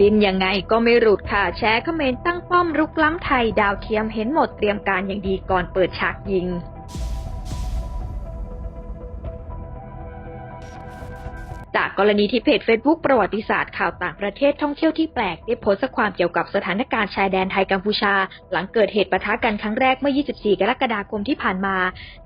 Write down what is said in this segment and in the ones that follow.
ดินยังไงก็ไม่หลุดค่ะ แชร์คอมเขมนต์ตั้งป้อมรุกล้ำไทย ดาวเทียมเห็นหมดเตรียมการอย่างดีก่อนเปิดฉากยิง จากกรณีที่เพจ Facebook ประวัติศาสตร์ข่าวต่างประเทศท่องเที่ยวที่แปลก ได้โพสต์ความเกี่ยวกับสถานการณ์ชายแดนไทยกัมพูชา หลังเกิดเหตุปะทะกันครั้งแรกเมื่อ 24 กรกฎาคมที่ผ่านมา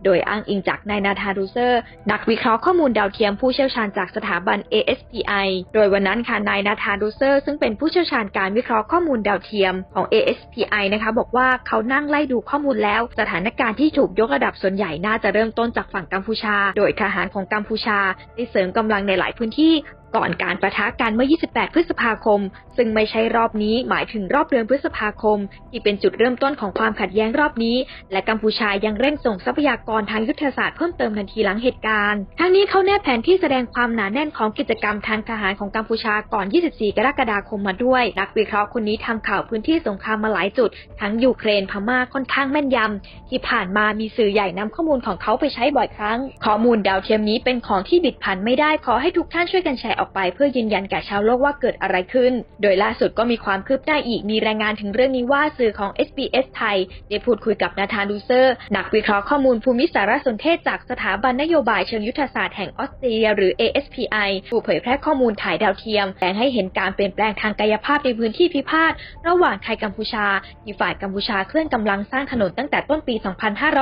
โดยอ้างอิงจากนายนาธานรูเซอร์ นักวิเคราะห์ข้อมูลดาวเทียมผู้เชี่ยวชาญจากสถาบัน ASPI โดยวันนั้นค่ะนายนาธานรูเซอร์ ซึ่งเป็นผู้เชี่ยวชาญการวิเคราะห์ข้อมูลดาวเทียมของ ASPI นะคะบอกว่าเขานั่งไล่ดูข้อมูลแล้ว สถานการณ์ที่ถูกยกระดับส่วนใหญ่น่าจะเริ่มต้นจากฝั่งกัมพูชา โดยทหารของกัมพูชาได้เสริมกำลังในหลายพื้นที่ ก่อนการประทะกันเมื่อ 28 พฤษภาคม ซึ่งไม่ใช่รอบนี้ หมายถึงรอบเดือนพฤษภาคม ที่เป็นจุดเริ่มต้นของความขัดแย้งรอบนี้ และกัมพูชายังเร่งส่งทรัพยากรทางยุทธศาสตร์เพิ่มเติมทันทีหลังเหตุการณ์ ทั้งนี้เขาแนบแผนที่แสดงความหนาแน่นของกิจกรรมทางทหารของกัมพูชาก่อน 24 กรกฎาคมมาด้วย นักวิเคราะห์คนนี้ทำข่าวพื้นที่สงครามมาหลายจุด ทั้งยูเครนพม่าค่อนข้างแม่นยำที่ผ่านมามีสื่อใหญ่นำข้อมูลของเขาไปใช้บ่อยครั้ง ข้อมูลดาวเทียมนี้เป็นของที่บิดผันไม่ได้ขอให้ทุกท่านช่วยกันแชร์ออกไปเพื่อยืนยันแก่ชาวโลกว่าเกิดอะไรขึ้น โดยล่าสุดก็มีความคืบหน้าอีกมีรายงานถึงเรื่องนี้ว่าสื่อของ SBS ไทยได้พูดคุยกับนาธานดูเซอร์ นักวิเคราะห์ข้อมูลภูมิสารสนเทศจากสถาบันนโยบายเชิงยุทธศาสตร์แห่งออสเตรีย หรือ ASPI ผู้เผยแพร่ข้อมูลถ่ายดาวเทียมแสดงให้เห็นการเปลี่ยนแปลงทางกายภาพในพื้นที่พิพาทระหว่างไทยกัมพูชาที่ฝ่ายกัมพูชาเคลื่อนกำลังสร้างถนนตั้งแต่ต้นปี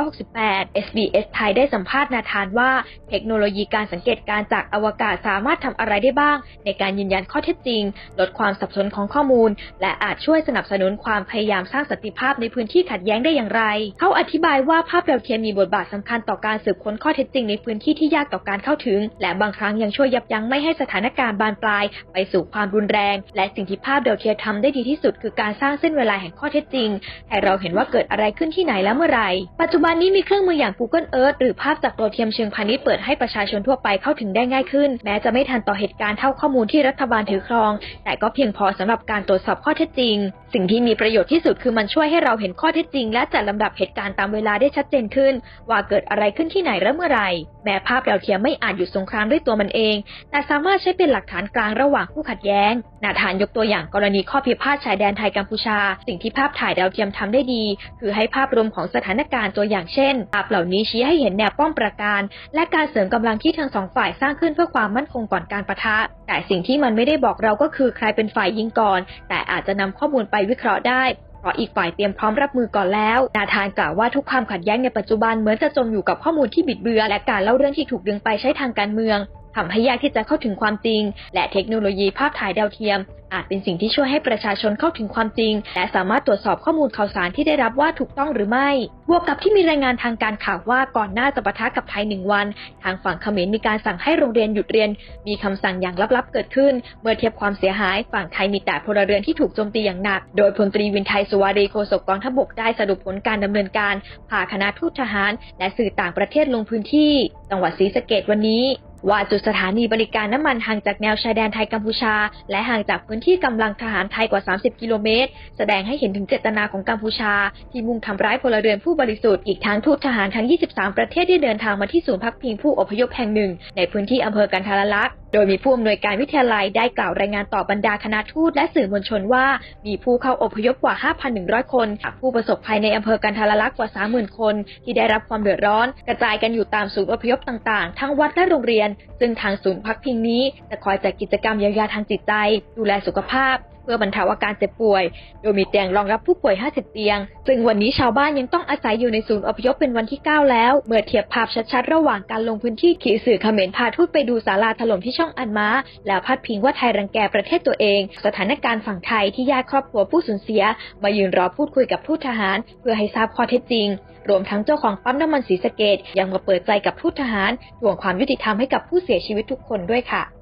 2568 SBS ไทยได้สัมภาษณ์นาธานว่า เทคโนโลยีการสังเกตการจากอวกาศสามารถทำอะไรได้บ้าง ในการยืนยันข้อเท็จจริง ลดความสับสนของข้อมูล และอาจช่วยสนับสนุนความพยายามสร้างสันติภาพในพื้นที่ขัดแย้งได้อย่างไร เขาอธิบายว่าภาพดาวเทียมมีบทบาทสำคัญต่อการสืบค้นข้อเท็จจริงในพื้นที่ที่ยากต่อการเข้าถึง และบางครั้งยังช่วยยับยั้งไม่ให้สถานการณ์บานปลาย ไปสู่ความรุนแรง และสิ่งที่ภาพดาวเทียมทำได้ดีที่สุด คือการสร้างเส้นเวลาแห่งข้อเท็จจริง ให้เราเห็นว่าเกิดอะไรขึ้นที่ไหนและเมื่อไหร่ ปัจจุบันนี้มีเครื่องมืออย่าง Google Earth หรือภาพจากดาวเทียมเชิงพาณิชย์เปิดให้ประชาชนทั่วไปเข้าถึงได้ง่ายขึ้น แม้จะไม่ทันต่อเหตุการเท่าข้อมูลที่รัฐบาลถือครอง แต่ก็เพียงพอสำหรับการตรวจสอบข้อเท็จจริง สิ่งที่มีประโยชน์ที่สุดคือมันช่วยให้เราเห็นข้อเท็จจริง และจัดลำดับเหตุการณ์ตามเวลาได้ชัดเจนขึ้น ว่าเกิดอะไรขึ้นที่ไหนและเมื่อไรแม้ภาพดาวเทียมไม่อาจหยุดสงครามด้วยตัวมันเอง แต่สามารถใช้เป็นหลักฐานกลางระหว่างผู้ขัดแย้งนาธานยกตัวอย่างกรณีข้อพิพาทชายแดนไทยกัมพูชา สิ่งที่ภาพถ่ายดาวเทียมทำได้ดี คือให้ภาพรวมของสถานการณ์ตัวอย่างเช่น ภาพเหล่านี้ชี้ให้เห็นแนวป้อมปราการ และการเสริมกำลังที่ทั้งสองฝ่ายสร้างขึ้นเพื่อความมั่นคงก่อนการประทะแต่สิ่งที่มันไม่ได้บอกเราก็คือใครเป็นฝ่ายยิงก่อน แต่อาจจะนำข้อมูลไปวิเคราะห์ได้เพราะอีกฝ่ายเตรียมพร้อมรับมือก่อนแล้ว นาธานกล่าวว่าทุกความขัดแย้งในปัจจุบันเหมือนจะจมอยู่กับข้อมูลที่บิดเบือนและการเล่าเรื่องที่ถูกดึงไปใช้ทางการเมือง ทำให้ยากที่จะเข้าถึงความจริง และเทคโนโลยีภาพถ่ายดาวเทียม อาจเป็นสิ่งที่ช่วยให้ประชาชนเข้าถึงความจริง และสามารถตรวจสอบข้อมูลข่าวสารที่ได้รับว่าถูกต้องหรือไม่ บวกกับที่มีรายงานทางการข่าวว่าก่อนหน้าจะปะทะกับไทยหนึ่งวัน ทางฝั่งเขมรมีการสั่งให้โรงเรียนหยุดเรียน มีคำสั่งอย่างลับๆเกิดขึ้น เมื่อเทียบความเสียหาย ฝั่งไทยมีแต่พลเรือนที่ถูกโจมตีอย่างหนัก โดยพลตรีวินไทยสุวารีโฆษกกองทัพบกได้สรุปผลการดำเนินการพาคณะทูตทหาร และสื่อต่างประเทศลงพื้นที่ จังหวัดศรีสะเกษวันนี้ ว่าจุดสถานีบริการน้ำมันห่างจากแนวชายแดนไทยกัมพูชา และห่างจากพื้นที่กำลังทหารไทยกว่า 30 กิโลเมตร แสดงให้เห็นถึงเจตนาของกัมพูชา ที่มุ่งทำร้ายพลเรือนผู้บริสุทธิ์อีกทั้งทูตทหารทั้ง 23 ประเทศที่เดินทางมาที่ศูนย์พักพิงผู้อพยพแห่งหนึ่ง ในพื้นที่อำเภอกันทารลักษณ โดยมีผู้อำนวยการวิทยาลัยได้กล่าวรายงานต่อบรรดาคณะทูตและสื่อมวลชนว่า มีผู้เข้าอพยพกว่า 5,100 คนจากผู้ประสบภัยในอำเภอกันทารลักษ์กว่า 30,000 คน ที่ได้รับความเดือดร้อน กระจายกันอยู่ตามศูนย์อพยพต่างๆ ทั้งวัดและโรงเรียน ซึ่งทางศูนย์พักพิงนี้จะคอยจัดกิจกรรมเยียวยาทางจิตใจ ดูแลสุขภาพ พื่อบรรเทาอาการเจ็บป่วย โดยมีเตียงรองรับผู้ป่วย 50 เตียง ซึ่งวันนี้ชาวบ้านยังต้องอาศัยอยู่ในศูนย์อพยพเป็นวันที่ 9 แล้ว เมื่อเทียบภาพชัดๆ ระหว่างการลงพื้นที่ขี่สื่อเขมรพาทูตไปดูศาลาถล่มที่ช่องอันมาแล้วพัดพิงว่าไทยรังแกประเทศตัวเอง สถานการณ์ฝั่งไทยที่ญาติครอบครัวผู้สูญเสีย มายืนรอพูดคุยกับทูตทหาร เพื่อให้ทราบข้อเท็จจริง รวมทั้งเจ้าของปั๊มน้ำมันศรีสะเกดยังมาเปิดใจกับทูตทหารทวงความยุติธรรมให้กับผู้เสียชีวิตทุกคนด้วยค่ะ